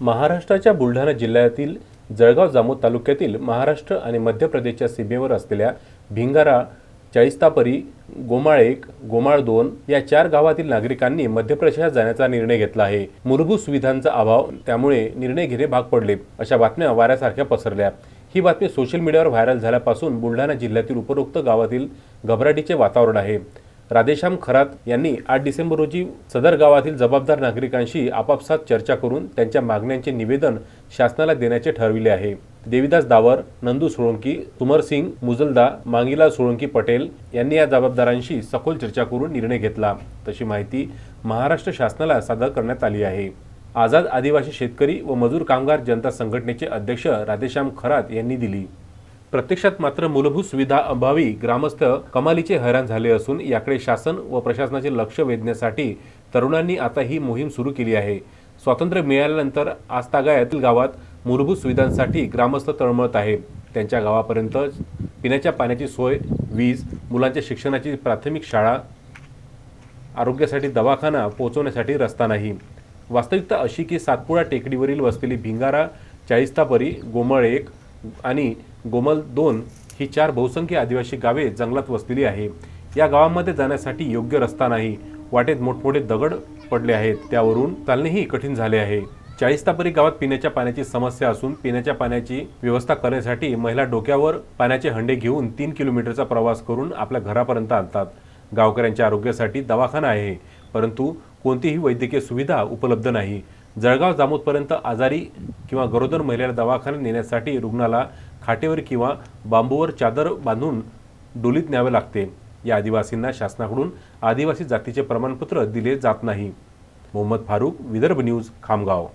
महाराष्ट्राच्या बुलढाणा जिल्ह्यातील जळगाव जामोद तालुक्यातील महाराष्ट्र आणि मध्य प्रदेशच्या सीमेवर असलेल्या भिंगारा चाळीस्तापरी गोमाळ एक गोमाळ दोन या चार गावातील नागरिकांनी मध्य प्रदेशात जाण्याचा निर्णय घेतला आहे. मूलभूत सुविधांचा अभाव त्यामुळे निर्णय घेणे भाग पडले अशा बातम्या वाऱ्यासारख्या पसरल्या. ही बातमी सोशल मीडियावर व्हायरल झाल्यापासून बुलढाणा जिल्ह्यातील उपरोक्त गावातील घबराटीचे वातावरण आहे. राधेश्याम खरात यांनी आठ डिसेंबर रोजी सदर गावातील जबाबदार नागरिकांशी आपापसात चर्चा करून त्यांच्या मागण्यांचे निवेदन शासनाला देण्याचे ठरविले आहे. देविदास दावर नंदू सोळंकी सुमरसिंग मुजलदा मांगीलाल सोळंकी पटेल यांनी या जबाबदारांशी सखोल चर्चा करून निर्णय घेतला. तशी माहिती महाराष्ट्र शासनाला सादर करण्यात आली आहे. आझाद आदिवासी शेतकरी व मजूर कामगार जनता संघटनेचे अध्यक्ष राधेश्याम खरात यांनी दिली. प्रत्यक्षात मात्र मूलभूत सुविधा अभावी ग्रामस्थ कमालीचे हैराण झाले असून याकडे शासन व प्रशासनाचे लक्ष वेधण्यासाठी तरुणांनी आता ही मोहीम सुरू केली आहे. स्वातंत्र्य मिळाल्यानंतर आस्तागायातील गावात मूलभूत सुविधांसाठी ग्रामस्थ तळमळत आहे. त्यांच्या गावापर्यंत पिण्याच्या पाण्याची सोय वीज मुलांच्या शिक्षणाची प्राथमिक शाळा आरोग्यासाठी दवाखाना पोहोचवण्यासाठी रस्ता नाही. वास्तविकता अशी की सातपुडा टेकडीवरील वसलेली भिंगारा चाळीस्तापरी गोमळ एक आणि गोमल दोन ही चार बहुसंख्य आदिवासी गावे जंगलात वसलेली आहे. या गावामध्ये जाण्यासाठी योग्य रस्ता नाही. वाटेत मोठमोठे दगड पडले आहेत. त्यावरून चालणेही कठीण झाले आहे. चाळीसतापरी गावात पिण्याच्या पाण्याची समस्या असून पिण्याच्या पाण्याची व्यवस्था करण्यासाठी महिला डोक्यावर पाण्याचे हंडे घेऊन तीन किलोमीटरचा प्रवास करून आपल्या घरापर्यंत आणतात. गावकऱ्यांच्या आरोग्यासाठी दवाखाना आहे परंतु कोणतीही वैद्यकीय सुविधा उपलब्ध नाही. जळगाव जामोदपर्यंत आजारी किंवा गरोदर महिलेला दवाखान्यात नेण्यासाठी रुग्णाला खाटेवर किंवा बांबूवर चादर बांधून डोलीत न्यावे लागते. या आदिवासींना शासनाकडून आदिवासी जातीचे प्रमाणपत्र दिले जात नाही. मोहम्मद फारूक विदर्भ न्यूज खामगाव.